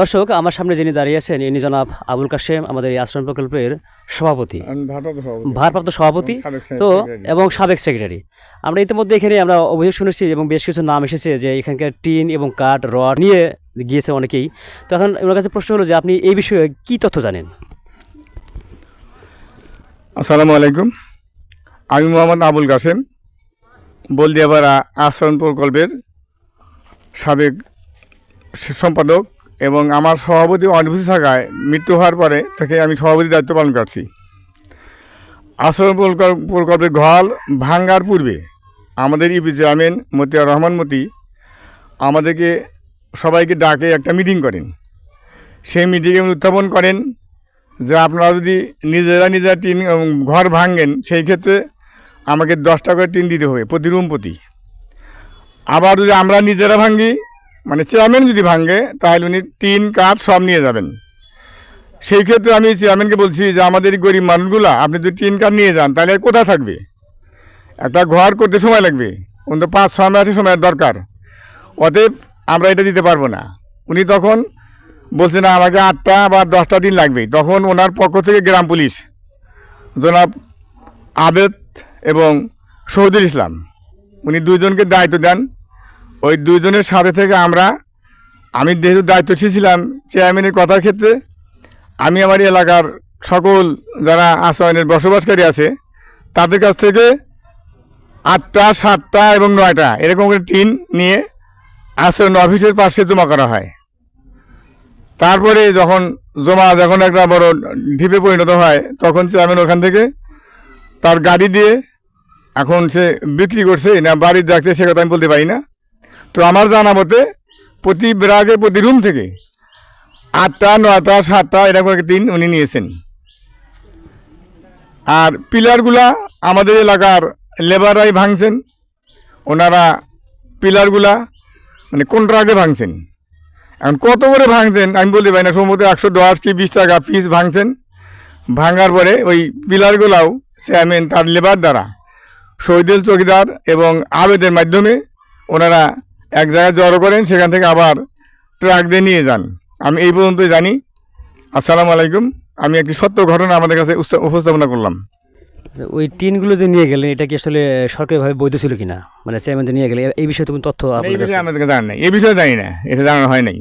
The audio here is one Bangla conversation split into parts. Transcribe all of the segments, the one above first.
দর্শক আমার সামনে যিনি দাঁড়িয়ে আছেন ইনি জনাব আবুল কাশেম আমাদের এই আশ্রম প্রকল্পের সভাপতি। ভারপ্রাপ্ত সভাপতি। তো এবং সাবেক সেক্রেটারি আমরা ইতিমধ্যে এখানে আমরা অভিযোগ শুনেছি এবং বেশ কিছু নাম এসেছে যে এখানকার টিন এবং কাঠ রড নিয়ে গিয়েছে অনেকেই। তো এখন ওনার কাছে প্রশ্ন হলো যে আপনি এই বিষয়ে কি তথ্য জানেন? আসসালামু আলাইকুম। আমি মোহাম্মদ আবুল কাসেম বলদিয়াপাড়া আশ্রম প্রকল্পের সাবেক সম্পাদক। এবং আমার সভাপতি অনুপস্থিত থাকায় মৃত্যু হওয়ার পরে তাকে আমি সভাপতি দায়িত্ব পালন করছি। আশ্রম প্রকল্প- প্রকল্পের ঘর ভাঙ্গার পূর্বে আমাদের ইপি চেয়ারম্যান মতিয়ার রহমান মতি আমাদেরকে সবাইকে ডাকে একটা মিটিং করেন। সেই মিটিংয়ে উত্থাপন করেন যে আপনারা যদি নিজেরা নিজেরা টিন ঘর ভাঙেন, সেই ক্ষেত্রে আমাকে দশ টাকা করে টিন দিতে হবে প্রতি রুম প্রতি। আবার যদি আমরা নিজেরা ভাঙি মানে চেয়ারম্যান যদি ভাঙে, তাহলে উনি টিন কাঠ সব নিয়ে যাবেন। সেই ক্ষেত্রে আমি চেয়ারম্যানকে বলছি যে, আমাদের গরিব মানুষগুলা, আপনি যদি টিন কাঠ নিয়ে যান, তাহলে কোথায় থাকবে? একটা ঘর করতে সময় লাগবে। অন্তত পাঁচ ছয় মাসের সময় দরকার। অতএব আমরা এটা দিতে পারব না। উনি তখন বলছে, না, আমাকে আটটা বা দশটা দিন লাগবে। তখন ওনার পক্ষ থেকে গ্রাম পুলিশ, জনাব আবেদ এবং শহীদুল ইসলাম, উনি দুজনকে দায়িত্ব দেন। ওই দুইজনের সাথে থেকে আমরা, আমি যেহেতু দায়িত্বশীল ছিলাম চেয়ারম্যানের কথার ক্ষেত্রে, আমি আমার এলাকার সকল যারা আশ্রয়নের বসবাসকারী আছে, তাদের কাছ থেকে আটটা, সাতটা এবং নয়টা এরকম করে টিন নিয়ে আশ্রয়ন অফিসের পাশে জমা করা হয়। তারপরে যখন জমা যখন একটা বড় ঢিপে পরিণত হয়, তখন চেয়ারম্যান ওখান থেকে তার গাড়ি দিয়ে এখন সে বিক্রি করছে, না বাড়ির রাখছে সে কথা আমি বলতে পারি না। তো আমার জানা মতে প্রতি ব্রাগে প্রতি রুম থেকে আটটা, নয়টা, সাতটা, এরকম একটা টিন উনি নিয়েছেন। আর পিলারগুলা আমাদের এলাকার লেবাররাই ভাঙছেন। ওনারা পিলারগুলা মানে কন্ট্রাক্টে ভাঙছেন। এখন কত করে ভাঙছেন আমি বলতে পারি না, সম্ভবত একশো দশ কি বিশ টাকা পিস ভাঙছেন। ভাঙার পরে ওই পিলারগুলাও চেয়ারম্যান তার লেবার দ্বারা, শহীদুল চৌকিদার এবং আবেদের মাধ্যমে ওনারা এক জায়গায় জড়ো করেন সেখান থেকে আবার ট্রাক দিয়ে নিয়ে যান। আমি এই পর্যন্তই জানি। আসসালামু আলাইকুম। আমি একটি সত্য ঘটনা আমাদের কাছে উপস্থাপনা করলাম। আচ্ছা, ওই টিনগুলো যে নিয়ে গেলেন এটা কি আসলে সরকারিভাবে বৈধ ছিল কিনা? মানে চেয়ারম্যান নিয়ে গেলে এই বিষয়ে তুমি তথ্য আমাদের জানা এই বিষয়ে জানি না। এটা জানানো হয় নাই।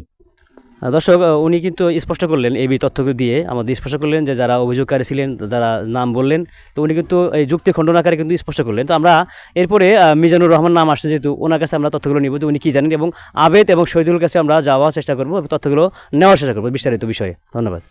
দর্শক উনি কিন্তু স্পষ্ট করলেন এই তথ্যগুলো দিয়ে। আমাদের স্পষ্ট করলেন যে যারা অভিযোগকারী ছিলেন, যারা নাম বললেন, তো উনি কিন্তু এই যুক্তি খণ্ডনাকারে কিন্তু স্পষ্ট করলেন। তো আমরা এরপরে মিজানুর রহমান নাম আসছে যেহেতু ওনার কাছে আমরা তথ্যগুলো নিব যে উনি কী জানেন, এবং আবেদ এবং শহীদুল কাছে আমরা যাওয়ার চেষ্টা করব তথ্যগুলো নেওয়ার চেষ্টা করব বিস্তারিত বিষয়ে। ধন্যবাদ।